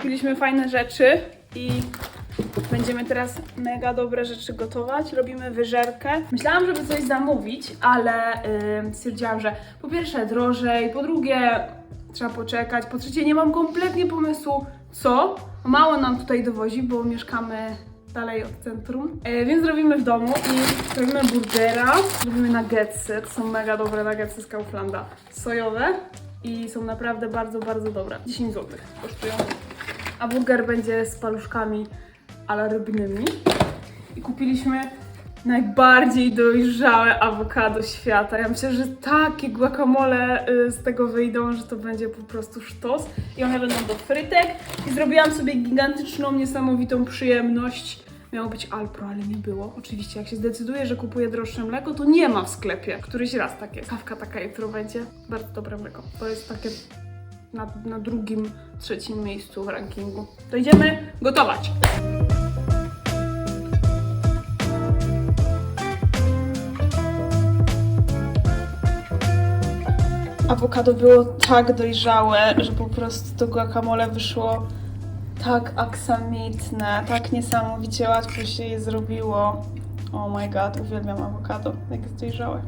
Kupiliśmy fajne rzeczy i będziemy teraz mega dobre rzeczy gotować. Robimy wyżerkę. Myślałam, żeby coś zamówić, ale yy, stwierdziłam, że po pierwsze drożej, po drugie trzeba poczekać, po trzecie nie mam kompletnie pomysłu co. Mało nam tutaj dowozi, bo mieszkamy dalej od centrum. E, więc robimy w domu i robimy burgera, robimy nuggetsy, to są mega dobre nuggetsy z Kauflanda. Sojowe i są naprawdę bardzo, bardzo dobre. 10 zł kosztują. A burger będzie z paluszkami, ale rybnymi. I kupiliśmy najbardziej dojrzałe awokado świata. Ja myślę, że takie guacamole y, z tego wyjdą, że to będzie po prostu sztos. I one będą do frytek. I zrobiłam sobie gigantyczną, niesamowitą przyjemność. Miało być Alpro, ale nie było. Oczywiście, jak się zdecyduję, że kupuję droższe mleko, to nie ma w sklepie. Któryś raz takie. Kawka taka jutro będzie. Bardzo dobre mleko. To jest takie na, na drugim, trzecim miejscu w rankingu. To idziemy gotować. Awokado było tak dojrzałe, że po prostu to guacamole wyszło tak aksamitne, tak niesamowicie łatwo się je zrobiło. Oh my god, uwielbiam awokado, jak jest dojrzałe.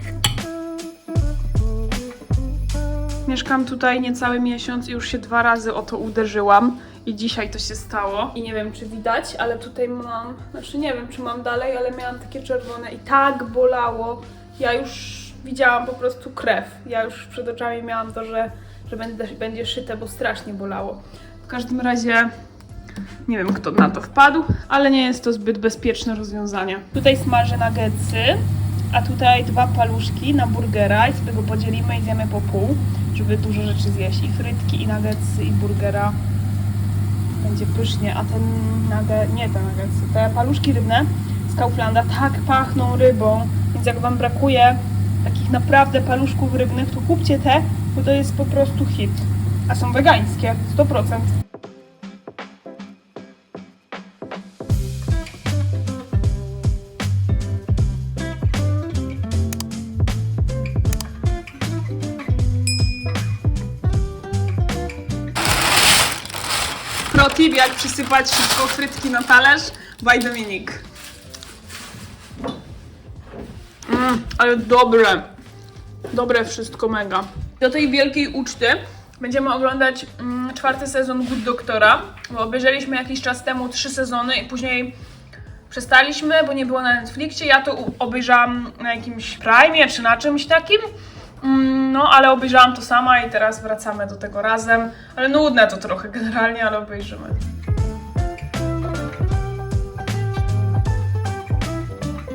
Mieszkam tutaj niecały miesiąc i już się dwa razy o to uderzyłam. I dzisiaj to się stało. I nie wiem, czy widać, ale tutaj mam, znaczy nie wiem, czy mam dalej, ale miałam takie czerwone i tak bolało. Ja już widziałam po prostu krew. Ja już przed oczami miałam to, że, że będzie, będzie szyte, bo strasznie bolało. W każdym razie nie wiem, kto na to wpadł, ale nie jest to zbyt bezpieczne rozwiązanie. Tutaj smażę nuggetsy, a tutaj dwa paluszki na burgera i sobie go podzielimy i zjemy po pół, żeby dużo rzeczy zjeść. I frytki, i nuggetsy, i burgera. Będzie pysznie, a ten nugget, nie te nuggetsy, te paluszki rybne z Kauflanda tak pachną rybą, więc jak Wam brakuje takich naprawdę paluszków rybnych, to kupcie te, bo to jest po prostu hit. A są wegańskie, 100%. Tip, jak przysypać szybko frytki na talerz, by Dominik. Mm, ale dobre. Dobre wszystko mega. Do tej wielkiej uczty będziemy oglądać mm, czwarty sezon Good Doktora, bo obejrzeliśmy jakiś czas temu trzy sezony i później przestaliśmy, bo nie było na Netflixie. Ja to obejrzałam na jakimś Prime czy na czymś takim. Mm, No, ale obejrzałam to sama i teraz wracamy do tego razem. Ale nudne to trochę generalnie, ale obejrzymy.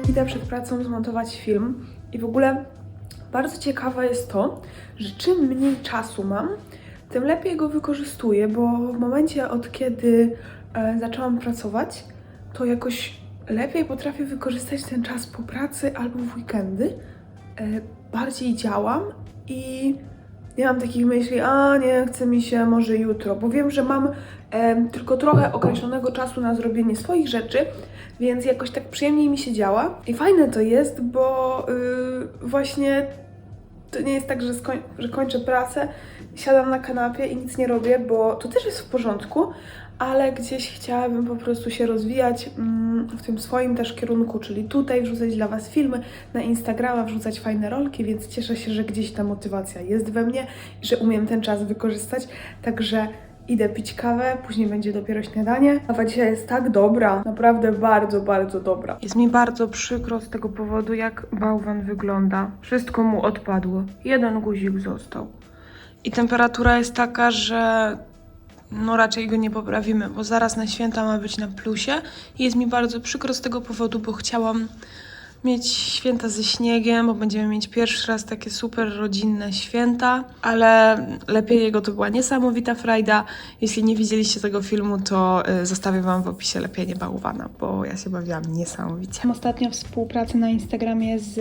Idę przed pracą zmontować film i w ogóle bardzo ciekawe jest to, że czym mniej czasu mam, tym lepiej go wykorzystuję, bo w momencie od kiedy e, zaczęłam pracować, to jakoś lepiej potrafię wykorzystać ten czas po pracy albo w weekendy. E, bardziej działam i nie mam takich myśli, a nie chce mi się może jutro, bo wiem, że mam em, tylko trochę określonego czasu na zrobienie swoich rzeczy, więc jakoś tak przyjemniej mi się działa. I fajne to jest, bo y, właśnie to nie jest tak, że, skoń- że kończę pracę, siadam na kanapie i nic nie robię, bo to też jest w porządku, ale gdzieś chciałabym po prostu się rozwijać mm, w tym swoim też kierunku, czyli tutaj wrzucać dla Was filmy, na Instagrama wrzucać fajne rolki, więc cieszę się, że gdzieś ta motywacja jest we mnie że umiem ten czas wykorzystać, także idę pić kawę, później będzie dopiero śniadanie. Kawa dzisiaj jest tak dobra, naprawdę bardzo, bardzo dobra. Jest mi bardzo przykro z tego powodu, jak bałwan wygląda. Wszystko mu odpadło. Jeden guzik został. I temperatura jest taka, że no raczej go nie poprawimy, bo zaraz na święta ma być na plusie. I jest mi bardzo przykro z tego powodu, bo chciałam mieć święta ze śniegiem, bo będziemy mieć pierwszy raz takie super rodzinne święta, ale lepiej jego to była niesamowita frajda. Jeśli nie widzieliście tego filmu, to y, zostawię wam w opisie lepiej nie bałwana, bo ja się bawiłam niesamowicie. Ostatnio współpracę na Instagramie z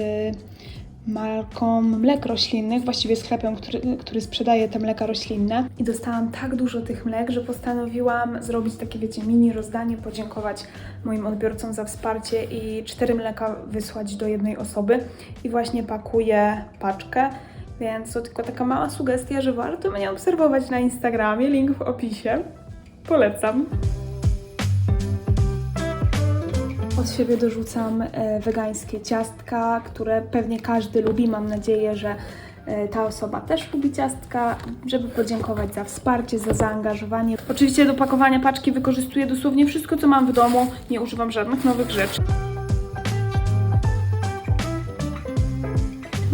marką mlek roślinnych, właściwie sklepem, który, który sprzedaje te mleka roślinne. I dostałam tak dużo tych mlek, że postanowiłam zrobić takie, wiecie, mini rozdanie, podziękować moim odbiorcom za wsparcie i cztery mleka wysłać do jednej osoby. I właśnie pakuję paczkę. Więc to tylko taka mała sugestia, że warto mnie obserwować na Instagramie, link w opisie. Polecam. Od siebie dorzucam e, wegańskie ciastka, które pewnie każdy lubi. Mam nadzieję, że e, ta osoba też lubi ciastka, żeby podziękować za wsparcie, za zaangażowanie. Oczywiście do pakowania paczki wykorzystuję dosłownie wszystko, co mam w domu. Nie używam żadnych nowych rzeczy.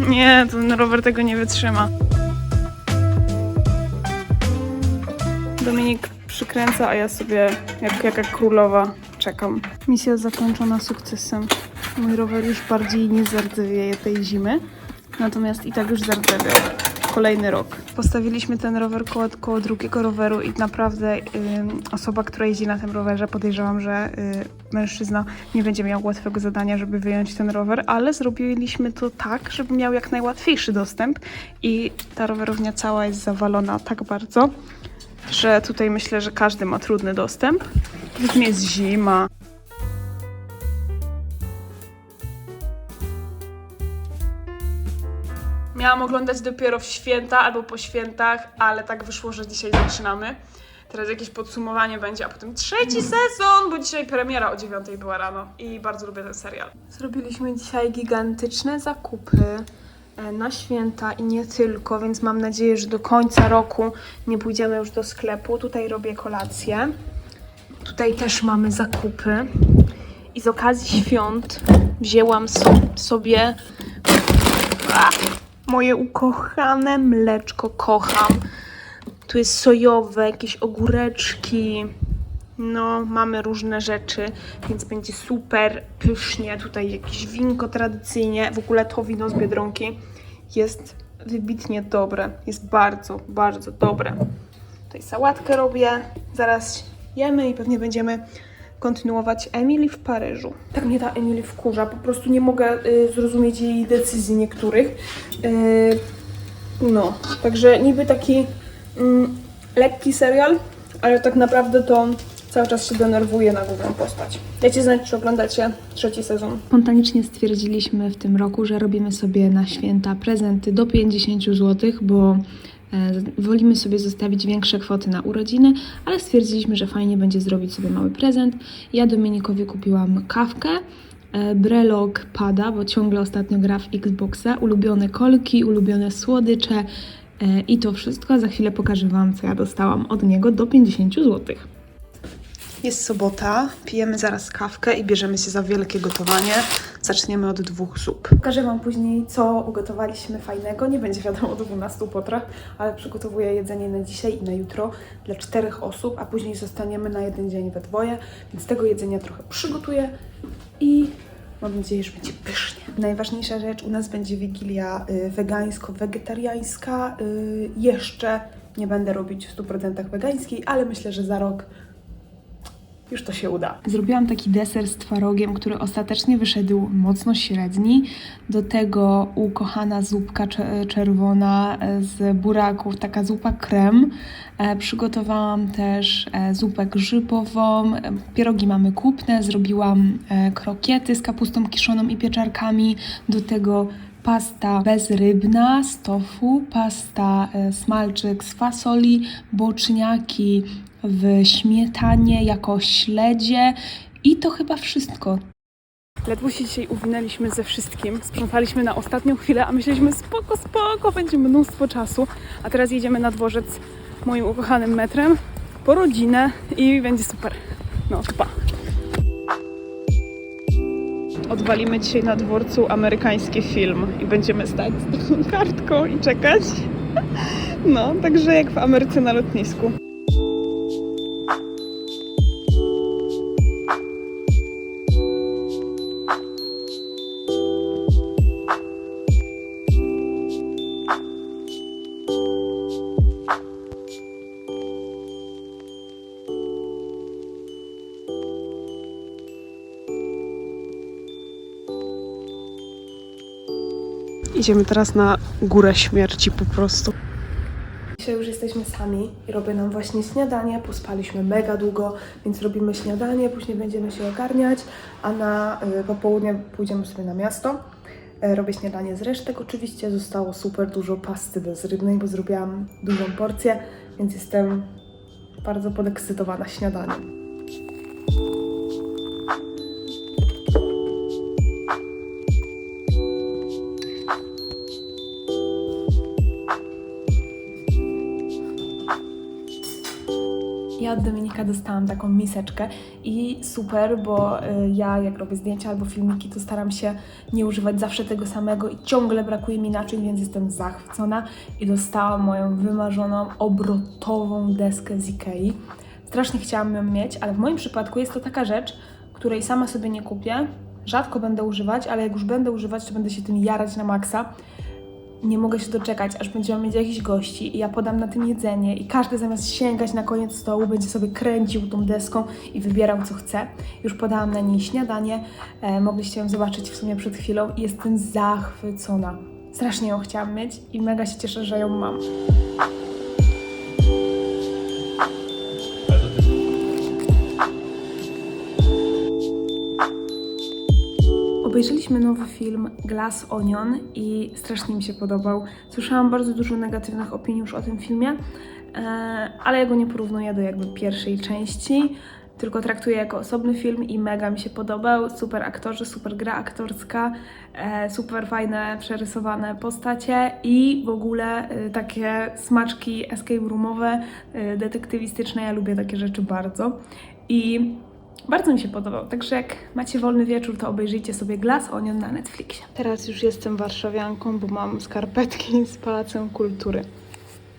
Nie, ten rower tego nie wytrzyma. Dominik przykręca, a ja sobie jak jaka królowa czekam. Misja zakończona sukcesem. Mój rower już bardziej nie zardzewieje tej zimy, natomiast i tak już zardzewiał. Kolejny rok. Postawiliśmy ten rower koło, koło drugiego roweru i naprawdę ym, osoba, która jeździ na tym rowerze, podejrzewam, że y, mężczyzna nie będzie miał łatwego zadania, żeby wyjąć ten rower, ale zrobiliśmy to tak, żeby miał jak najłatwiejszy dostęp i ta rowerownia cała jest zawalona tak bardzo, że tutaj myślę, że każdy ma trudny dostęp. Tym jest zima. Miałam oglądać dopiero w święta albo po świętach, ale tak wyszło, że dzisiaj zaczynamy. Teraz jakieś podsumowanie będzie, a potem trzeci sezon, bo dzisiaj premiera o 9 była rano i bardzo lubię ten serial. Zrobiliśmy dzisiaj gigantyczne zakupy e, na święta i nie tylko, więc mam nadzieję, że do końca roku nie pójdziemy już do sklepu. Tutaj robię kolację. Tutaj też mamy zakupy. I z okazji świąt wzięłam so- sobie a, moje ukochane mleczko. Kocham. Tu jest sojowe, jakieś ogóreczki. No, mamy różne rzeczy, więc będzie super pysznie. Tutaj jakieś winko tradycyjnie. W ogóle to wino z Biedronki jest wybitnie dobre. Jest bardzo, bardzo dobre. Tutaj sałatkę robię. Zaraz jemy i pewnie będziemy kontynuować Emily w Paryżu. Tak mnie ta Emily wkurza. Po prostu nie mogę y, zrozumieć jej decyzji niektórych. Y, no, także niby taki mm, lekki serial, ale tak naprawdę to cały czas się denerwuje na główną postać. Dajcie znać, czy oglądacie trzeci sezon. Spontanicznie stwierdziliśmy w tym roku, że robimy sobie na święta prezenty do 50 zł, bo wolimy sobie zostawić większe kwoty na urodziny, ale stwierdziliśmy, że fajnie będzie zrobić sobie mały prezent. Ja Dominikowi kupiłam kawkę, e, brelok pada, bo ciągle ostatnio gra w Xboxa, ulubione kolki, ulubione słodycze e, i to wszystko. Za chwilę pokażę Wam, co ja dostałam od niego do 50 zł. Jest sobota, pijemy zaraz kawkę i bierzemy się za wielkie gotowanie. Zaczniemy od dwóch zup. Pokażę Wam później, co ugotowaliśmy fajnego. Nie będzie wiadomo o 12 potrach, ale przygotowuję jedzenie na dzisiaj i na jutro dla czterech osób, a później zostaniemy na jeden dzień we dwoje, więc tego jedzenia trochę przygotuję i mam nadzieję, że będzie pysznie. Najważniejsza rzecz, u nas będzie wigilia y, wegańsko-wegetariańska. Y, jeszcze nie będę robić w 100% wegańskiej, ale myślę, że za rok już to się uda. Zrobiłam taki deser z twarogiem, który ostatecznie wyszedł mocno średni. Do tego ukochana zupka cze- czerwona e, z buraków, taka zupa krem. E, przygotowałam też e, zupę grzybową. Pierogi mamy kupne. Zrobiłam krokiety z kapustą kiszoną i pieczarkami. Do tego pasta bezrybna z tofu, pasta smalczyk z fasoli, boczniaki w śmietanie jako śledzie i to chyba wszystko. Ledwo się dzisiaj uwinęliśmy ze wszystkim. Sprzątaliśmy na ostatnią chwilę, a myśleliśmy spoko, spoko, będzie mnóstwo czasu. A teraz jedziemy na dworzec moim ukochanym metrem po rodzinę i będzie super. No, to pa. Odwalimy dzisiaj na dworcu amerykański film i będziemy stać z kartką i czekać. No, także jak w Ameryce na lotnisku. Idziemy teraz na górę śmierci po prostu. Dzisiaj już jesteśmy sami i robię nam właśnie śniadanie. Pospaliśmy mega długo, więc robimy śniadanie, później będziemy się ogarniać, a na y, popołudnie pójdziemy sobie na miasto. E, Robię śniadanie z resztek oczywiście. Zostało super dużo pasty bezrybnej, bo zrobiłam dużą porcję, więc jestem bardzo podekscytowana śniadaniem. Ja od Dominika dostałam taką miseczkę i super, bo y, ja jak robię zdjęcia albo filmiki, to staram się nie używać zawsze tego samego i ciągle brakuje mi naczyń, więc jestem zachwycona i dostałam moją wymarzoną obrotową deskę z Ikei. Strasznie chciałam ją mieć, ale w moim przypadku jest to taka rzecz, której sama sobie nie kupię, rzadko będę używać, ale jak już będę używać, to będę się tym jarać na maksa nie mogę się doczekać, aż będziemy mieć jakichś gości i ja podam na tym jedzenie i każdy zamiast sięgać na koniec stołu będzie sobie kręcił tą deską i wybierał co chce. Już podałam na niej śniadanie, e, mogliście ją zobaczyć w sumie przed chwilą i jestem zachwycona. Strasznie ją chciałam mieć i mega się cieszę, że ją mam. Obejrzeliśmy nowy film Glass Onion i strasznie mi się podobał. Słyszałam bardzo dużo negatywnych opinii już o tym filmie, e, ale ja go nie porównuję do jakby pierwszej części, tylko traktuję jako osobny film i mega mi się podobał. Super aktorzy, super gra aktorska, e, super fajne, przerysowane postacie i w ogóle e, takie smaczki escape roomowe, detektywistyczne. Ja lubię takie rzeczy bardzo. I bardzo mi się podobał, także jak macie wolny wieczór, to obejrzyjcie sobie Glass Onion na Netflixie. Teraz już jestem warszawianką, bo mam skarpetki z Pałacem Kultury.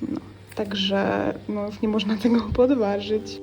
No, także no, nie można tego podważyć.